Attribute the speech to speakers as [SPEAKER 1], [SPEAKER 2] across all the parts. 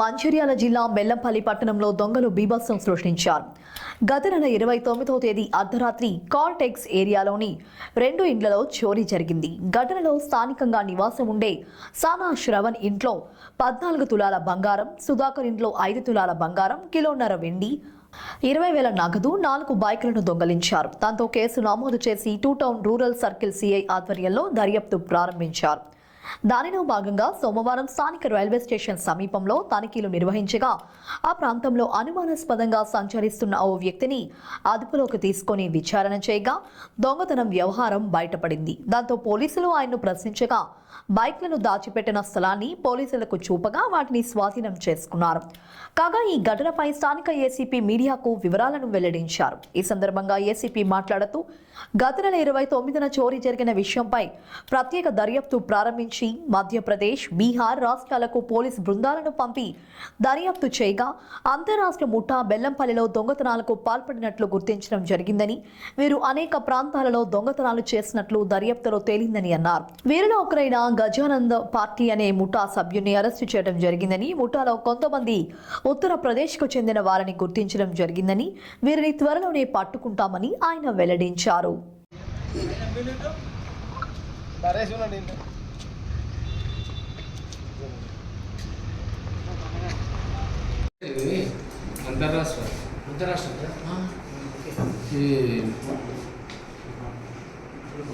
[SPEAKER 1] మంచిర్యాల జిల్లా బెల్లంపల్లి పట్టణంలో దొంగలు బీభత్సం సృష్టించారు. గత నెల ఇరవై తొమ్మిదవ తేదీ అర్ధరాత్రి కార్టెక్స్ ఏరియాలోని రెండు ఇండ్లలో చోరీ జరిగింది. ఘటనలో స్థానికంగా నివాసం ఉండే సానా శ్రవణ్ ఇంట్లో పద్నాలుగు తులాల బంగారం సుధాకర్ ఇంట్లో ఐదు తులాల బంగారం కిలోన్నర వెండి ఇరవై వేల నగదు నాలుగు బైకులను దొంగలించారు. దాంతో కేసు నమోదు చేసి two town rural circle CI ఆధ్వర్యంలో దర్యాప్తు ప్రారంభించారు. దానిలో భాగంగా సోమవారం స్థానిక రైల్వే స్టేషన్ సమీపంలో తనిఖీలు నిర్వహించగా ఆ ప్రాంతంలో అనుమానాస్పదంగా సంచరిస్తున్న ఓ వ్యక్తిని అదుపులోకి తీసుకొని విచారణ చేయగా దొంగతనం వ్యవహారం బయటపడింది. దాంతో పోలీసులు ఆయన్ను ప్రశ్నించగా బైక్లను దాచిపెట్టిన స్థలాన్ని పోలీసులకు చూపగా వాటిని స్వాధీనం చేసుకున్నారు. కాగా ఈ ఘటనపై స్థానిక ఏసీపీ మీడియాకు వివరాలను వెల్లడించారు. ఈ సందర్భంగా ఏసీపీ మాట్లాడుతూ గత నెల ఇరవై తొమ్మిదిన చోరీ జరిగిన విషయంపై ప్రత్యేక దర్యాప్తు ప్రారంభించి మధ్యప్రదేశ్ బీహార్ రాష్ట్రాలకు పోలీస్ బృందాలను పంపి దర్యాప్తు చేయగా అంతరాష్ట్ర ముఠా బెల్లంపల్లిలో దొంగతనాలకు పాల్పడినట్లు గుర్తించడం జరిగిందని వీరు అనేక ప్రాంతాలలో దొంగతనాలు చేసినట్లు దర్యాప్తులో తేలిందని అన్నారు. వీరిలో ఒకరైన గజానంద్ పార్టీ అనే ముఠా సభ్యుని అరెస్టు చేయడం జరిగిందని ముఠాలో కొంతమంది ఉత్తరప్రదేశ్కు చెందిన వారిని గుర్తించడం జరిగిందని వీరిని త్వరలోనే పట్టుకుంటామని ఆయన వెల్లడించారు.
[SPEAKER 2] అంతర్రాష్ట్ర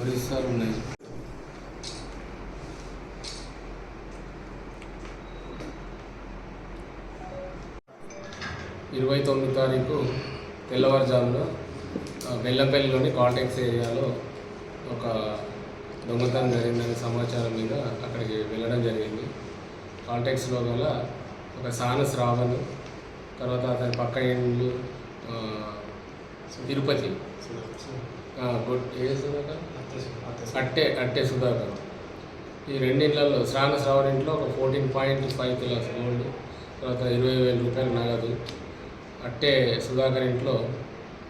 [SPEAKER 2] ఒరిస్సాలు ఉన్నాయి. ఇరవై తొమ్మిది తారీఖు తెల్లవారుజామున ఆ, బెల్లంపల్లిలోని ఏరియాలో ఒక దొంగతనం జరిగిందనే సమాచారం మీద అక్కడికి వెళ్ళడం జరిగింది. కాంటాక్ట్స్లో గల ఒక సానస్ రావణ్ తర్వాత అతని పక్క ఇండ్లు తిరుపతి అట్టే అట్టే సుధాకర్. ఈ రెండింట్లలో శ్రావణ శ్రావణ ఇంట్లో ఒక fourteen point five kilos gold తర్వాత ఇరవై వేల రూపాయలు నగదు అట్టే సుధాకర్ ఇంట్లో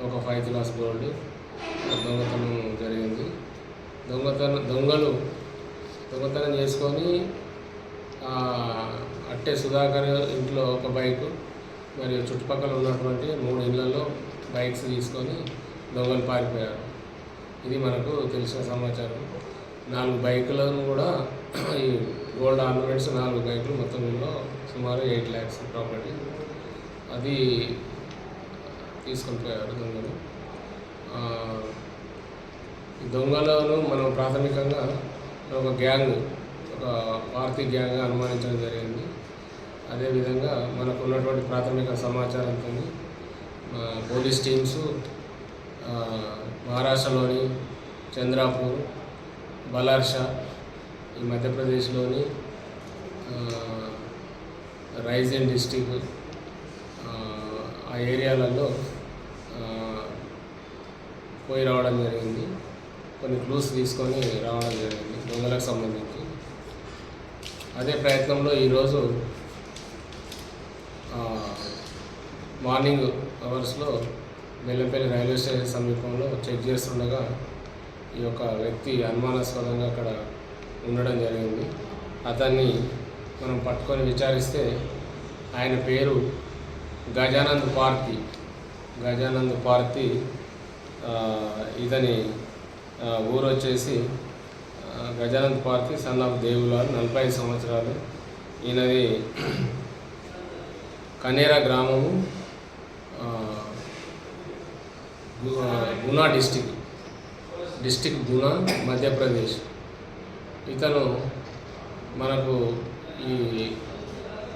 [SPEAKER 2] ఒక ఫైవ్ క్లాస్ గోల్డ్ దొంగతనం జరిగింది. దొంగతనం దొంగలు దొంగతనం చేసుకొని అట్టే సుధాకర్ ఇంట్లో ఒక బైకు మరియు చుట్టుపక్కల ఉన్నటువంటి మూడు ఇళ్ళలో బైక్స్ తీసుకొని దొంగలు పారిపోయారు. ఇది మనకు తెలిసిన సమాచారం. నాలుగు బైకులను కూడా ఈ గోల్డ్ ఆర్నమెంట్స్ నాలుగు బైకులు మొత్తం ఇంట్లో సుమారు ఎయిట్ ల్యాక్స్ ప్రాపర్టీ అది తీసుకొని పోయాడు దొంగలు. దొంగలను మనం ప్రాథమికంగా ఒక గ్యాంగ్ ఒక పార్టీ గ్యాంగ్గా అనుమానించడం జరిగింది. అదేవిధంగా మనకు ఉన్నటువంటి ప్రాథమిక సమాచారంతో పోలీస్ టీమ్స్ మహారాష్ట్రలోని చంద్రాపూర్ బలార్షా ఈ మధ్యప్రదేశ్లోని రైజన్ డిస్టిక్ ఏరియాలలో పోయి రావడం జరిగింది. కొన్ని క్లూస్ తీసుకొని రావడం జరిగింది దొంగలకు సంబంధించి. అదే ప్రయత్నంలో ఈరోజు మార్నింగ్ అవర్స్లో బెల్లంపల్లి రైల్వే స్టేషన్ సమీపంలో చెక్ చేస్తుండగా ఈ యొక్క వ్యక్తి అనుమానాస్పదంగా అక్కడ ఉండడం జరిగింది. అతన్ని మనం పట్టుకొని విచారిస్తే ఆయన పేరు గజానంద్ పార్తి గజానంద్ పార్తి ఇతని ఊరు వచ్చేసి గజానంద్ పార్తి సన్ ఆఫ్ దేవులాల్ నలభై ఐదు సంవత్సరాలు. ఈయనది కనేరా గ్రామము గునా డిస్టిక్ డిస్టిక్ గునా మధ్యప్రదేశ్. ఇతను మనకు ఈ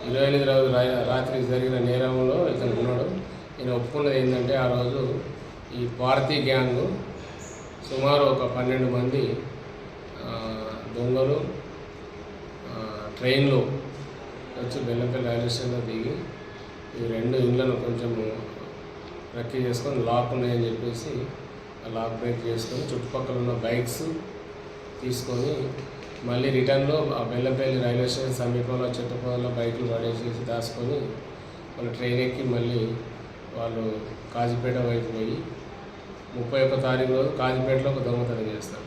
[SPEAKER 2] ఇరవై ఎనిమిది రోజు రాత్రి జరిగిన నేరంలో ఇతను ఉన్నాడు. ఈయన ఒప్పుకున్నది ఏంటంటే ఆ రోజు ఈ భారతీ గ్యాంగ్ సుమారు ఒక పన్నెండు మంది దొంగలు ట్రైన్లో వచ్చి బెల్లంపల్లి రైల్వే స్టేషన్లో దిగి ఈ రెండు ఇండ్లను కొంచెం రక్కీ చేసుకొని లాక్ ఉన్నాయని చెప్పేసి లాక్ బ్రేక్ చేసుకొని చుట్టుపక్కల ఉన్న బైక్స్ తీసుకొని మళ్ళీ రిటర్న్లో ఆ బెల్లంపల్లి రైల్వే స్టేషన్ సమీపంలో చుట్టుపక్కల బైకులు పడేసేసి దాచుకొని వాళ్ళు ట్రైన్ ఎక్కి మళ్ళీ వాళ్ళు కాజీపేట వైపు పోయి ముప్పై ఒక్క తారీఖు రోజు కాజీపేటలో ఒక దొంగతనం చేస్తారు.